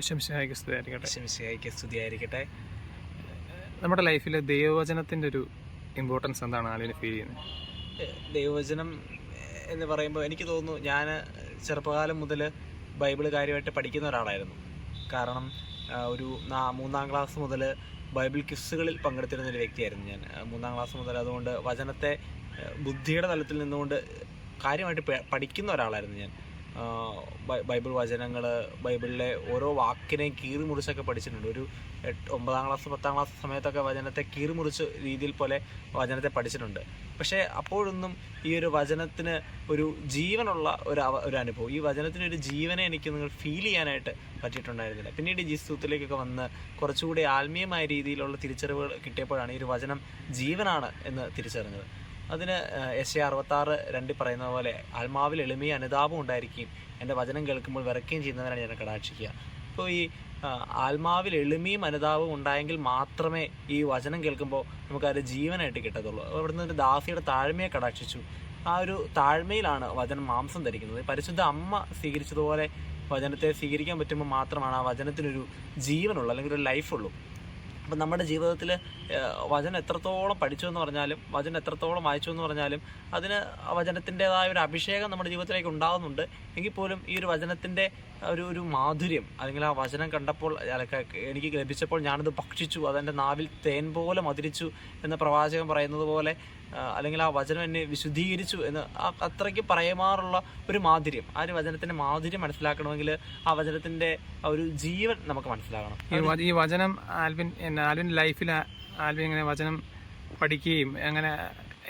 സ്തുതിയായിരിക്കട്ടെ സ്തുതിയായിരിക്കട്ടെ. നമ്മുടെ ലൈഫിൽ ദൈവവചനത്തിന്റെ ഒരു ഇമ്പോർട്ടൻസ് എന്താണ് ആലിന് ഫീൽ ചെയ്യുന്നത്? ദൈവവചനം എന്ന് പറയുമ്പോൾ എനിക്ക് തോന്നുന്നു ഞാൻ ചെറുപ്പകാലം മുതൽ ബൈബിൾ കാര്യമായിട്ട് പഠിക്കുന്ന ഒരാളായിരുന്നു. കാരണം ഒരു നാ- മൂന്നാം ക്ലാസ് മുതൽ ബൈബിൾ ക്വിസുകളിൽ പങ്കെടുത്തിരുന്ന ഒരു വ്യക്തിയായിരുന്നു ഞാൻ. മൂന്നാം ക്ലാസ് മുതൽ അതുകൊണ്ട് വചനത്തെ ബുദ്ധിയുടെ തലത്തിൽ നിന്നുകൊണ്ട് കാര്യമായിട്ട് പഠിക്കുന്ന ഒരാളായിരുന്നു ഞാൻ. ബൈബിൾ വചനങ്ങൾ ബൈബിളിലെ ഓരോ വാക്കിനെയും കീറി മുറിച്ചൊക്കെ പഠിച്ചിട്ടുണ്ട്. ഒരു എട്ട് ഒമ്പതാം ക്ലാസ് പത്താം ക്ലാസ് സമയത്തൊക്കെ വചനത്തെ കീറി മുറിച്ച് രീതിയിൽ പോലെ വചനത്തെ പഠിച്ചിട്ടുണ്ട്. പക്ഷേ അപ്പോഴൊന്നും ഈ ഒരു വചനത്തിന് ഒരു ജീവനുള്ള ഒരു ഒരു അനുഭവം. ഈ വചനത്തിന് ഒരു ജീവനെ എനിക്ക് നിങ്ങൾ ഫീൽ ചെയ്യാനായിട്ട് പറ്റിയിട്ടുണ്ടായിരുന്നില്ല. പിന്നീട് ജീസ്തുത്തിലേക്കൊക്കെ വന്ന് കുറച്ചുകൂടി ആത്മീയമായ രീതിയിലുള്ള തിരിച്ചറിവുകൾ കിട്ടിയപ്പോഴാണ് ഈ ഒരു വചനം ജീവനാണ് എന്ന് തിരിച്ചറിഞ്ഞത്. അതിന് എസ് എ അറുപത്തി ആറ് രണ്ടിൽ പറയുന്ന പോലെ ആത്മാവിൽ എളിമയും അനുതാപം ഉണ്ടായിരിക്കുകയും എന്റെ വചനം കേൾക്കുമ്പോൾ വിറയ്ക്കുകയും ചെയ്യുന്നവരാണ് ഞാൻ കടാക്ഷിക്കുക. അപ്പോൾ ഈ ആത്മാവിൽ എളിമയും അനുതാപവും ഉണ്ടായെങ്കിൽ മാത്രമേ ഈ വചനം കേൾക്കുമ്പോൾ നമുക്കൊരു അത് ജീവനായിട്ട് കിട്ടത്തുള്ളൂ. അവിടുന്ന് ഒരു ദാസിയുടെ താഴ്മയെ കടാക്ഷിച്ചു. ആ ഒരു താഴ്മയിലാണ് വചനം മാംസം ധരിക്കുന്നത്. പരിശുദ്ധ അമ്മ സ്വീകരിച്ചതുപോലെ വചനത്തെ സ്വീകരിക്കാൻ പറ്റുമ്പോൾ മാത്രമാണ് ആ വചനത്തിനൊരു ജീവനുള്ളൂ അല്ലെങ്കിൽ ഒരു ലൈഫുള്ളൂ. അപ്പം നമ്മുടെ ജീവിതത്തിൽ വചനം എത്രത്തോളം പഠിച്ചു എന്ന് പറഞ്ഞാലും വചനം എത്രത്തോളം വായിച്ചു എന്ന് പറഞ്ഞാലും അതിന് വചനത്തിന്റെതായ ഒരു അഭിഷേകം നമ്മുടെ ജീവിതത്തിലേക്ക് ഉണ്ടാകുന്നുണ്ട്. എങ്കിൽ പോലും ഈ ഒരു വചനത്തിന്റെ ഒരു ഒരു മാധുര്യം അല്ലെങ്കിൽ ആ വചനം കണ്ടപ്പോൾ എനിക്ക് ലഭിച്ചപ്പോൾ ഞാനത് ഭക്ഷിച്ചു അതെന്റെ നാവിൽ തേൻ പോലെ മധുരിച്ചു എന്ന് പ്രവാചകൻ പറയുന്നത് പോലെ അല്ലെങ്കിൽ ആ വചനം എന്നെ വിശുദ്ധീകരിച്ചു എന്ന് അത്രയ്ക്ക് പറയുമാറുള്ള ഒരു മാധുര്യം. ആ ഒരു വചനത്തിന്റെ മാധുര്യം മനസ്സിലാക്കണമെങ്കിൽ ആ വചനത്തിന്റെ ഒരു ജീവൻ നമുക്ക് മനസ്സിലാകണം. ഈ വചനം ആൽവിൻ ആൽവിൻ ലൈഫിൽ ആൽവിൻ ഇങ്ങനെ വചനം പഠിക്കുകയും അങ്ങനെ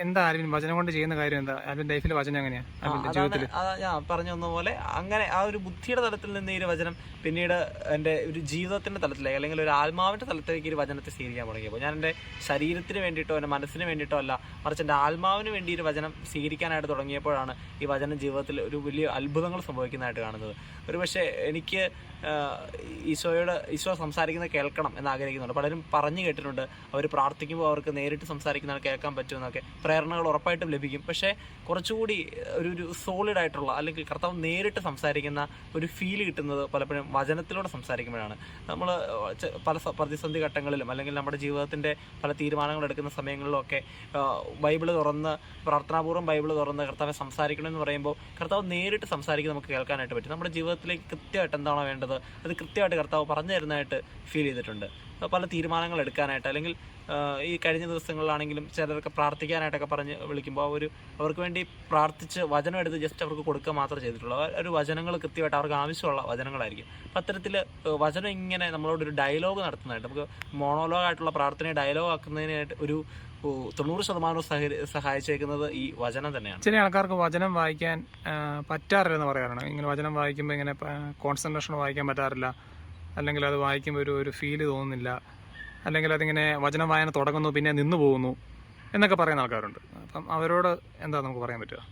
എന്താ ആൽവിൻ വചനം കൊണ്ട് ചെയ്യുന്ന കാര്യം എന്താ? ആൽവിൻ ലൈഫിൽ വചനം ആൽവിന്റെ ജീവിതത്തിൽ ഞാൻ പറഞ്ഞു പോലെ അങ്ങനെ ആ ഒരു ബുദ്ധിയുടെ തലത്തിൽ നിന്ന് ഈ ഒരു വചനം പിന്നീട് എന്റെ ഒരു ജീവിതത്തിന്റെ തലത്തിലേക്ക് അല്ലെങ്കിൽ ഒരു ആത്മാവിന്റെ തലത്തിലേക്ക് ഈ ഒരു വചനത്തെ സ്വീകരിക്കാൻ തുടങ്ങിയപ്പോൾ ഞാൻ എന്റെ ശരീരത്തിന് വേണ്ടിയിട്ടോ എന്റെ മനസ്സിന് വേണ്ടിയിട്ടോ അല്ല മറിച്ച് എന്റെ ആത്മാവിന് വേണ്ടി ഒരു വചനം സ്വീകരിക്കാനായിട്ട് തുടങ്ങിയപ്പോഴാണ് ഈ വചനം ജീവിതത്തിൽ ഒരു വലിയ അത്ഭുതങ്ങൾ സംഭവിക്കുന്നതായിട്ട് കാണുന്നത്. ഒരുപക്ഷെ എനിക്ക് ആ, ഈശോയോട് ഈശോ സംസാരിക്കുന്നത് കേൾക്കണം എന്ന് ആഗ്രഹിക്കുന്നുണ്ട്. പലരും പറഞ്ഞു കേട്ടിട്ടുണ്ട് അവർ പ്രാർത്ഥിക്കുമ്പോൾ അവർക്ക് നേരിട്ട് സംസാരിക്കുന്നത് കേൾക്കാൻ പറ്റുമെന്നൊക്കെ. പ്രേരണകൾ ഉറപ്പായിട്ടും ലഭിക്കും. പക്ഷേ കുറച്ചുകൂടി ഒരു ഒരു സോളിഡ് ആയിട്ടുള്ള അല്ലെങ്കിൽ കർത്താവ് നേരിട്ട് സംസാരിക്കുന്ന ഒരു ഫീൽ കിട്ടുന്നത് പലപ്പോഴും വചനത്തിലൂടെ സംസാരിക്കുമ്പോഴാണ്. നമ്മൾ പല പ്രതിസന്ധി ഘട്ടങ്ങളിലും അല്ലെങ്കിൽ നമ്മുടെ ജീവിതത്തിന്റെ പല തീരുമാനങ്ങൾ എടുക്കുന്ന സമയങ്ങളിലും ഒക്കെ ബൈബിൾ തുറന്ന് പ്രാർത്ഥനാപൂർവം ബൈബിൾ തുറന്ന് കർത്താവെ സംസാരിക്കണമെന്ന് പറയുമ്പോൾ കർത്താവ് നേരിട്ട് സംസാരിക്കുന്നത് നമുക്ക് കേൾക്കാനായിട്ട് പറ്റും. നമ്മുടെ ജീവിതത്തിലേക്ക് കൃത്യമായിട്ട് എന്താണോ വേണ്ടത് അത് കൃത്യമായിട്ട് കർത്താവ് പറഞ്ഞു തരുന്നതായിട്ട് ഫീൽ ചെയ്തിട്ടുണ്ട്. പല തീരുമാനങ്ങൾ എടുക്കാനായിട്ട് അല്ലെങ്കിൽ ഈ കഴിഞ്ഞ ദിവസങ്ങളിലാണെങ്കിലും ചിലരൊക്കെ പ്രാർത്ഥിക്കാനായിട്ടൊക്കെ പറഞ്ഞ് വിളിക്കുമ്പോൾ അവർ അവർക്ക് വേണ്ടി പ്രാർത്ഥിച്ച് വചനം എടുത്ത് ജസ്റ്റ് അവർക്ക് കൊടുക്കുക മാത്രമേ ചെയ്തിട്ടുള്ളൂ. ഒരു വചനങ്ങൾ കൃത്യമായിട്ട് അവർക്ക് ആവശ്യമുള്ള വചനങ്ങളായിരിക്കും. അപ്പം അത്തരത്തിൽ വചനം ഇങ്ങനെ നമ്മളോട് ഒരു ഡയലോഗ് നടത്തുന്നതായിട്ട് നമുക്ക് മോണോലോഗായിട്ടുള്ള പ്രാർത്ഥനയെ ഡയലോഗ് ആക്കുന്നതിനായിട്ട് ഒരു തൊണ്ണൂറ് ശതമാനവും സഹ- സഹായിച്ചേക്കുന്നത് ഈ വചനം തന്നെയാണ്. ചില ആൾക്കാർക്ക് വചനം വായിക്കാൻ പറ്റാറില്ലെന്ന് പറയാറുണ്ട്. ഇങ്ങനെ വചനം വായിക്കുമ്പോൾ ഇങ്ങനെ കോൺസെൻട്രേഷൻ വായിക്കാൻ പറ്റാറില്ല. അല്ലെങ്കിൽ അത് വായിക്കുമ്പോൾ ഒരു ഒരു ഫീൽ തോന്നുന്നില്ല. അല്ലെങ്കിൽ അതിങ്ങനെ വചനം വായന തുടങ്ങുന്നു പിന്നെ നിന്ന് പോകുന്നു എന്നൊക്കെ പറയുന്ന ആൾക്കാരുണ്ട്. അപ്പം അവരോട് എന്താ നമുക്ക് പറയാൻ പറ്റുക?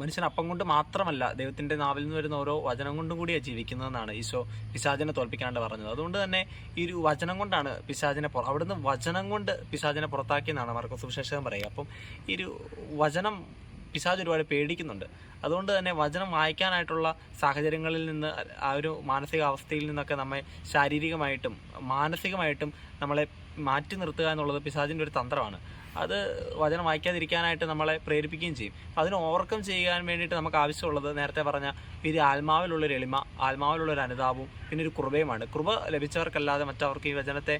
മനുഷ്യൻ അപ്പം കൊണ്ട് മാത്രമല്ല ദൈവത്തിന്റെ നാവിൽ നിന്ന് വരുന്ന ഓരോ വചനം കൊണ്ടും കൂടിയാണ് ജീവിക്കുന്നതെന്നാണ് ഈശോ പിശാചിനെ തോൽപ്പിക്കാണ്ട് പറഞ്ഞത്. അതുകൊണ്ട് തന്നെ ഈ ഒരു വചനം കൊണ്ടാണ് പിശാചിനെ അവിടുന്ന് വചനം കൊണ്ട് പിശാചിനെ പുറത്താക്കിയെന്നാണ് മാർക്കോ സുവിശേഷം പറയുക. അപ്പം ഈ ഒരു വചനം പിശാജ് ഒരുപാട് പേടിക്കുന്നുണ്ട്. അതുകൊണ്ട് തന്നെ വചനം വായിക്കാനായിട്ടുള്ള സാഹചര്യങ്ങളിൽ നിന്ന് ആ ഒരു മാനസികാവസ്ഥയിൽ നിന്നൊക്കെ നമ്മെ ശാരീരികമായിട്ടും മാനസികമായിട്ടും നമ്മളെ മാറ്റി നിർത്തുക എന്നുള്ളത് പിശാജിന്റെ ഒരു തന്ത്രമാണ്. അത് വചനം വായിക്കാതിരിക്കാനായിട്ട് നമ്മളെ പ്രേരിപ്പിക്കുകയും ചെയ്യും. അപ്പം അതിന് ഓവർകം ചെയ്യാൻ വേണ്ടിയിട്ട് നമുക്ക് ആവശ്യമുള്ളത് നേരത്തെ പറഞ്ഞ ഒരു ആത്മാവിലുള്ളൊരു എളിമ ആത്മാവിലുള്ളൊരു അനുതാപവും പിന്നെ ഒരു കൃപയുമാണ്. കൃപ ലഭിച്ചവർക്കല്ലാതെ മറ്റവർക്ക് ഈ വചനത്തെ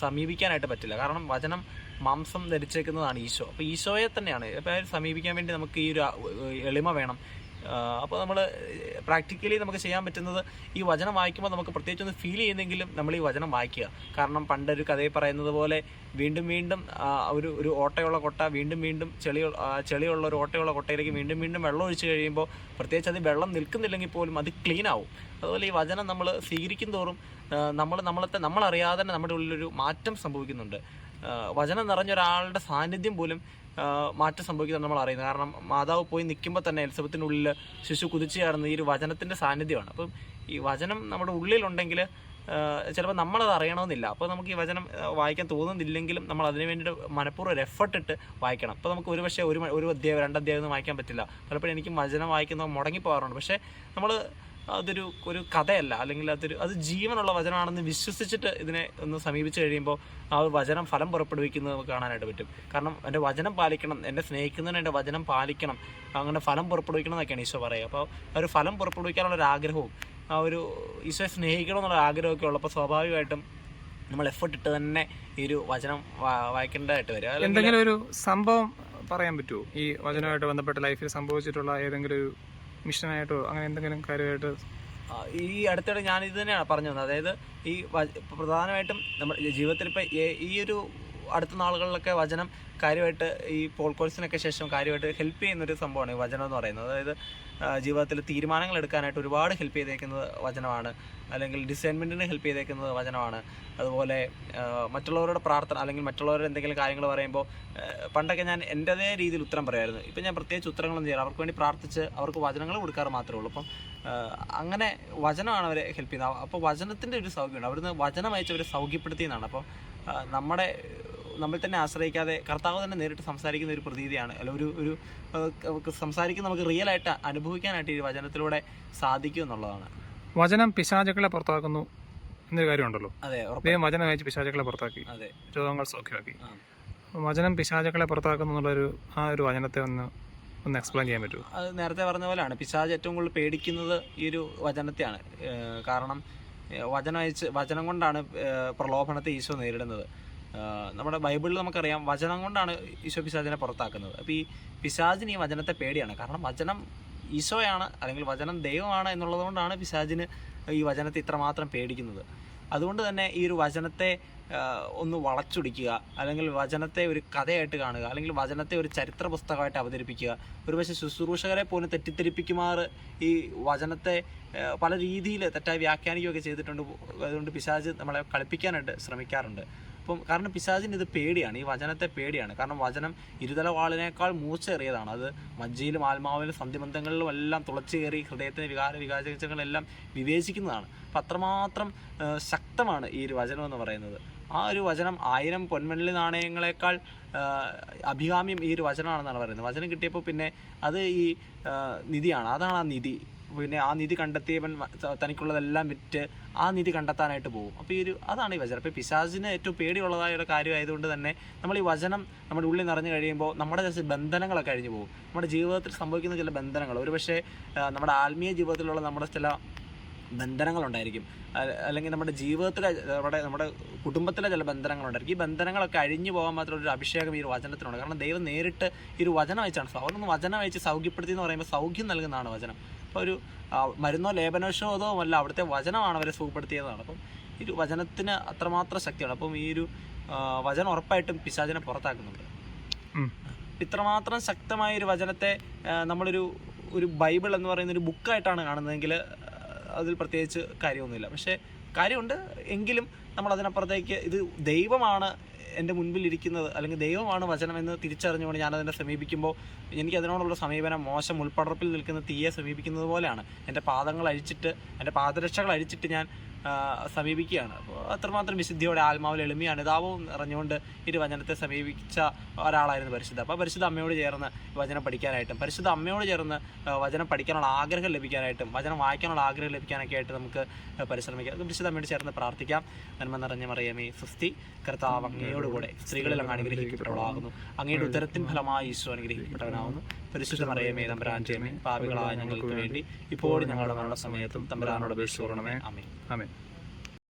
സമീപിക്കാനായിട്ട് പറ്റില്ല. കാരണം വചനം മാംസം ധരിച്ചേക്കുന്നതാണ് ഈശോ. അപ്പോൾ ഈശോയെ തന്നെയാണ്. അപ്പോൾ സമീപിക്കാൻ വേണ്ടി നമുക്ക് ഈ ഒരു എളിമ വേണം. അപ്പോൾ നമ്മൾ പ്രാക്ടിക്കലി നമുക്ക് ചെയ്യാൻ പറ്റുന്നത് ഈ വചനം വായിക്കുമ്പോൾ നമുക്ക് പ്രത്യേകിച്ച് ഒന്ന് ഫീൽ ചെയ്യുന്നെങ്കിലും നമ്മൾ ഈ വചനം വായിക്കുക. കാരണം പണ്ടൊരു കഥയിൽ പറയുന്നത് പോലെ വീണ്ടും വീണ്ടും ഒരു ഒരു ഓട്ടയുള്ള കൊട്ട വീണ്ടും വീണ്ടും ചെളി ചെളിയുള്ള ഒരു ഓട്ടയുള്ള കൊട്ടയിലേക്ക് വീണ്ടും വീണ്ടും വെള്ളം ഒഴിച്ച് കഴിയുമ്പോൾ പ്രത്യേകിച്ച് അത് വെള്ളം നിൽക്കുന്നില്ലെങ്കിൽ പോലും അത് ക്ലീൻ ആവും. അതുപോലെ ഈ വചനം നമ്മൾ സ്വീകരിക്കും തോറും നമ്മൾ നമ്മളത്തെ നമ്മളറിയാതെ തന്നെ നമ്മുടെ ഉള്ളിലൊരു മാറ്റം സംഭവിക്കുന്നുണ്ട്. വചനം നിറഞ്ഞ ഒരാളുടെ സാന്നിധ്യം പോലും മാറ്റം സംഭവിക്കുന്നത് നമ്മൾ അറിയുന്നത് കാരണം മാതാവ് പോയി നിൽക്കുമ്പോൾ തന്നെ എലിസബത്തിനുള്ളിൽ ശിശു കുതിച്ചു കയറുന്ന ഈ ഒരു വചനത്തിന്റെ സാന്നിധ്യമാണ്. അപ്പം ഈ വചനം നമ്മുടെ ഉള്ളിലുണ്ടെങ്കിൽ ചിലപ്പോൾ നമ്മളത് അറിയണമെന്നില്ല. അപ്പോൾ നമുക്ക് ഈ വചനം വായിക്കാൻ തോന്നുന്നില്ലെങ്കിലും നമ്മൾ അതിന് വേണ്ടിയിട്ട് മനഃപൂർവം ഒരു എഫർട്ട് ഇട്ട് വായിക്കണം. അപ്പോൾ നമുക്ക് ഒരു പക്ഷേ ഒരു ഒരു അധ്യായം രണ്ട് അധ്യായം ഒന്നും വായിക്കാൻ പറ്റില്ല. പലപ്പോഴും എനിക്കും വചനം വായിക്കുന്നത് മുടങ്ങി പോകാറുണ്ട് പക്ഷേ നമ്മൾ അതൊരു ഒരു കഥയല്ല. അല്ലെങ്കിൽ അതൊരു അത് ജീവനുള്ള വചനമാണെന്ന് വിശ്വസിച്ചിട്ട് ഇതിനെ ഒന്ന് സമീപിച്ചു കഴിയുമ്പോൾ ആ ഒരു വചനം ഫലം പുറപ്പെടുവിക്കുന്നത് നമുക്ക് കാണാനായിട്ട് പറ്റും. കാരണം എന്റെ വചനം പാലിക്കണം എന്നെ സ്നേഹിക്കുന്നതിന് എന്റെ വചനം പാലിക്കണം അങ്ങനെ ഫലം പുറപ്പെടുവിക്കണം എന്നൊക്കെയാണ് ഈശോ പറയുക. അപ്പോൾ ആ ഒരു ഫലം പുറപ്പെടുവിക്കാനുള്ള ഒരു ആഗ്രഹവും ആ ഒരു ഈശോയെ സ്നേഹിക്കണം എന്നുള്ള ആഗ്രഹമൊക്കെ ഉള്ളപ്പോൾ സ്വാഭാവികമായിട്ടും നമ്മൾ എഫേർട്ട് ഇട്ട് തന്നെ ഈ ഒരു വചനം വായിക്കേണ്ടതായിട്ട് വരും. എന്തെങ്കിലും ഒരു സംഭവം പറയാൻ പറ്റുമോ? ഈ വചനമായിട്ട് ബന്ധപ്പെട്ട ലൈഫിൽ സംഭവിച്ചിട്ടുള്ള ഏതെങ്കിലും ഒരു മിഷനായിട്ടോ അങ്ങനെ എന്തെങ്കിലും കാര്യമായിട്ട് ഈ അടുത്തിടെ ഞാൻ തന്നെയാണ് പറഞ്ഞു വന്നത് അതായത് ഈ പ്രധാനമായിട്ടും നമ്മുടെ ജീവിതത്തിൽ ഇപ്പം ഈ ഒരു അടുത്ത നാളുകളിലൊക്കെ വചനം കാര്യമായിട്ട് ഈ പോൾ കോഴ്സിനൊക്കെ ശേഷം കാര്യമായിട്ട് ഹെൽപ്പ് ചെയ്യുന്നൊരു സംഭവമാണ് ഈ വചനം എന്ന് പറയുന്നത്. അതായത് ജീവിതത്തിൽ തീരുമാനങ്ങൾ എടുക്കാനായിട്ട് ഒരുപാട് ഹെൽപ്പ് ചെയ്തേക്കുന്നത് വചനമാണ്. അല്ലെങ്കിൽ ഡിസൈൻമെന്റിന് ഹെൽപ്പ് ചെയ്തേക്കുന്നത് വചനമാണ്. അതുപോലെ മറ്റുള്ളവരുടെ പ്രാർത്ഥന അല്ലെങ്കിൽ മറ്റുള്ളവരുടെ എന്തെങ്കിലും കാര്യങ്ങൾ പറയുമ്പോൾ പണ്ടൊക്കെ ഞാൻ എന്റെതേ രീതിയിൽ ഉത്തരം പറയുമായിരുന്നു ഇപ്പം ഞാൻ പ്രത്യേകിച്ച് ഉത്തരങ്ങളൊന്നും ചെയ്യാറ് അവർക്ക് വേണ്ടി പ്രാർത്ഥിച്ച് അവർക്ക് വചനങ്ങൾ കൊടുക്കാറ് മാത്രമേ ഉള്ളൂ. അപ്പം അങ്ങനെ വചനമാണ് അവരെ ഹെൽപ്പ് ചെയ്യുന്നത്. അപ്പോൾ വചനത്തിന്റെ ഒരു സൗഖ്യമുണ്ട് അവിടുന്ന് വചനം അയച്ചവരെ സൗഖ്യപ്പെടുത്തിയെന്നാണ് അപ്പോൾ നമ്മുടെ നമ്മൾ തന്നെ ആശ്രയിക്കാതെ കർത്താവ് തന്നെ നേരിട്ട് സംസാരിക്കുന്ന ഒരു പ്രതീതിയാണ്. അല്ല ഒരു ഒരു സംസാരിക്കുന്ന നമുക്ക് റിയൽ ആയിട്ട് അനുഭവിക്കാനായിട്ട് ഈ വചനത്തിലൂടെ സാധിക്കും എന്നുള്ളതാണ്. വചനം പിശാചുക്കളെ പുറത്താക്കുന്നു എന്നൊരു കാര്യമുണ്ടല്ലോ. അതെ ദൈവം വചനം അയച്ച് പിശാചുക്കളെ പുറത്താക്കി അതെ. രോഗങ്ങൾ സൗഖ്യമാക്കി. വചനം പിശാചുക്കളെ പുറത്താക്കുന്നു എന്നുള്ളൊരു ആ ഒരു വചനത്തെ ഒന്ന് ഒന്ന് എക്സ്പ്ലെയിൻ ചെയ്യാൻ പറ്റുമോ? അത് നേരത്തെ പറഞ്ഞ പോലെയാണ്. പിശാജ് ഏറ്റവും കൂടുതൽ പേടിക്കുന്നത് ഈ ഒരു വചനത്തെയാണ്. കാരണം വചനം അയച്ച് വചനം കൊണ്ടാണ് പ്രലോഭനത്തെ ഈശോ നേരിടുന്നത്. നമ്മുടെ ബൈബിളിൽ നമുക്കറിയാം വചനം കൊണ്ടാണ് ഈശോ പിശാചിനെ പുറത്താക്കുന്നത്. അപ്പോൾ ഈ പിശാചിന് ഈ വചനത്തെ പേടിയാണ്. കാരണം വചനം ഈശോയാണ് അല്ലെങ്കിൽ വചനം ദൈവമാണ് എന്നുള്ളത് കൊണ്ടാണ് പിശാചിന് ഈ വചനത്തെ ഇത്രമാത്രം പേടിക്കുന്നത്. അതുകൊണ്ട് തന്നെ ഈ ഒരു വചനത്തെ ഒന്ന് വളച്ചൊടിക്കുക അല്ലെങ്കിൽ വചനത്തെ ഒരു കഥയായിട്ട് കാണുക അല്ലെങ്കിൽ വചനത്തെ ഒരു ചരിത്ര പുസ്തകമായിട്ട് അവതരിപ്പിക്കുക ഒരുപക്ഷെ ശുശ്രൂഷകരെ പോലും തെറ്റിദ്ധരിപ്പിക്കുമാർ ഈ വചനത്തെ പല രീതിയിൽ തെറ്റായി വ്യാഖ്യാനിക്കുകയൊക്കെ ചെയ്തിട്ടുണ്ട്. അതുകൊണ്ട് പിശാജ് നമ്മളെ കളിപ്പിക്കാനായിട്ട് ശ്രമിക്കാറുണ്ട്. അപ്പം കാരണം പിശാചിന് ഇത് പേടിയാണ് ഈ വചനത്തെ പേടിയാണ്. കാരണം വചനം ഇരുതല വാളിനേക്കാൾ മൂർച്ചയേറിയതാണ്. അത് മജ്ജയിലും ആത്മാവിലും സന്ധിബന്ധങ്ങളിലും എല്ലാം തുളച്ചു കയറി ഹൃദയത്തിന് വികാര വികാരങ്ങളെല്ലാം വിവേചിക്കുന്നതാണ്. അപ്പം അത്രമാത്രം ശക്തമാണ് ഈ ഒരു വചനം എന്ന് പറയുന്നത്. ആ ഒരു വചനം ആയിരം പൊൻമല്ലി നാണയങ്ങളെക്കാൾ അഭികാമ്യം ഈ ഒരു വചനമാണെന്നാണ് പറയുന്നത്. വചനം കിട്ടിയപ്പോൾ പിന്നെ അത് ഈ നിധിയാണ്. അതാണ് ആ നിധി. പിന്നെ ആ നിധി കണ്ടെത്തിയവൻ തനിക്കുള്ളതെല്ലാം വിറ്റ് ആ നിധി കണ്ടെത്താനായിട്ട് പോകും. അപ്പോൾ ഈ ഒരു അതാണ് ഈ വചനം. അപ്പോൾ പിശാചിന് ഏറ്റവും പേടിയുള്ളതായ ഒരു കാര്യമായതുകൊണ്ട് തന്നെ നമ്മൾ ഈ വചനം നമ്മുടെ ഉള്ളിൽ നിറഞ്ഞു കഴിയുമ്പോൾ നമ്മുടെ ചില ബന്ധനങ്ങളൊക്കെ കഴിഞ്ഞു പോകും. നമ്മുടെ ജീവിതത്തിൽ സംഭവിക്കുന്ന ചില ബന്ധനങ്ങൾ. ഒരുപക്ഷെ നമ്മുടെ ആത്മീയ ജീവിതത്തിലുള്ള നമ്മുടെ ചില ബന്ധനങ്ങളുണ്ടായിരിക്കും. അല്ലെങ്കിൽ നമ്മുടെ ജീവിതത്തിലെ നമ്മുടെ നമ്മുടെ കുടുംബത്തിലെ ചില ബന്ധനങ്ങളുണ്ടായിരിക്കും. ഈ ബന്ധനങ്ങളൊക്കെ അഴിഞ്ഞു പോകാൻ മാത്രം ഒരു അഭിഷേകം ഈ ഒരു വചനത്തിനുണ്ട്. കാരണം ദൈവം നേരിട്ട് ഈ ഒരു വചനം അയച്ചാണ്. അവരൊന്ന് വചനം അയച്ച് സൗഖ്യപ്പെടുത്തി എന്ന് പറയുമ്പോൾ സൗഖ്യം നൽകുന്നതാണ് വചനം. അപ്പോൾ ഒരു മരുന്നോ ലേപനോഷോതോ അല്ല അവിടുത്തെ വചനമാണ് അവരെ സുഖപ്പെടുത്തിയതാണ് അപ്പം ഈ ഒരു വചനത്തിന് അത്രമാത്രം ശക്തിയാണ് അപ്പം ഈ ഒരു വചനം ഉറപ്പായിട്ടും പിശാചിനെ പുറത്താക്കുന്നുണ്ട്. ഇത്രമാത്രം ശക്തമായ ഒരു വചനത്തെ നമ്മളൊരു ഒരു ബൈബിൾ എന്ന് പറയുന്ന ഒരു ബുക്കായിട്ടാണ് കാണുന്നതെങ്കിൽ അതിൽ പ്രത്യേകിച്ച് കാര്യമൊന്നുമില്ല. പക്ഷേ കാര്യമുണ്ട്. എങ്കിലും നമ്മൾ അതിനപ്പുറത്തേക്ക് ഇത് ദൈവമാണ് എന്റെ മുൻപിൽ ഇരിക്കുന്നത്. അല്ലെങ്കിൽ ദൈവമാണ് വചനം എന്ന് തിരിച്ചറിഞ്ഞുകൊണ്ട് ഞാനതിനെ സമീപിക്കുമ്പോൾ എനിക്ക് അതിനോടുള്ള സമീപനം മോശം ഉൾപ്പടർപ്പിൽ നിൽക്കുന്ന തീയെ സമീപിക്കുന്നത് പോലെയാണ്. എന്റെ പാദങ്ങൾ അഴിച്ചിട്ട് എന്റെ പാദരക്ഷകൾ അഴിച്ചിട്ട് ഞാൻ സമീപിക്കുകയാണ്. അത്രമാത്രം വിശുദ്ധിയോടെ ആത്മാവിൽ എളിമയാണ്. ഇതാവും നിറഞ്ഞുകൊണ്ട് ഈ വചനത്തെ സമീപിച്ച ഒരാളായിരുന്നു പരിശുദ്ധ. അപ്പോൾ പരിശുദ്ധ അമ്മയോട് ചേർന്ന് വചനം പഠിക്കാനായിട്ടും പരിശുദ്ധ അമ്മയോട് ചേർന്ന് വചനം പഠിക്കാനുള്ള ആഗ്രഹം ലഭിക്കാനായിട്ടും വചനം വായിക്കാനുള്ള ആഗ്രഹം ലഭിക്കാനൊക്കെ ആയിട്ട് നമുക്ക് പരിശ്രമിക്കാം. പരിശുദ്ധ അമ്മയോട് ചേർന്ന് പ്രാർത്ഥിക്കാം. നന്മ നിറഞ്ഞ മറിയമേ സുസ്തി കർത്താവ് അങ്ങയോടുകൂടെ സ്ത്രീകളിൽ അങ്ങ് അനുഗ്രഹിക്കപ്പെട്ടവളാകുന്നു. അങ്ങയുടെ ഉത്തരത്തിൻ ഫലമായി ഈശോ അനുഗ്രഹിക്കപ്പെട്ടവനാകുന്നു. പരിശുദ്ധ മറിയമേ തമ്പുരാന്റെ പാപികളായ ഞങ്ങൾക്ക് വേണ്ടി ഇപ്പോഴും ഞങ്ങളുടെ മരണ സമയത്തും തമ്പുരാനോട് അപേക്ഷിക്കണമേ അമേ ആമേ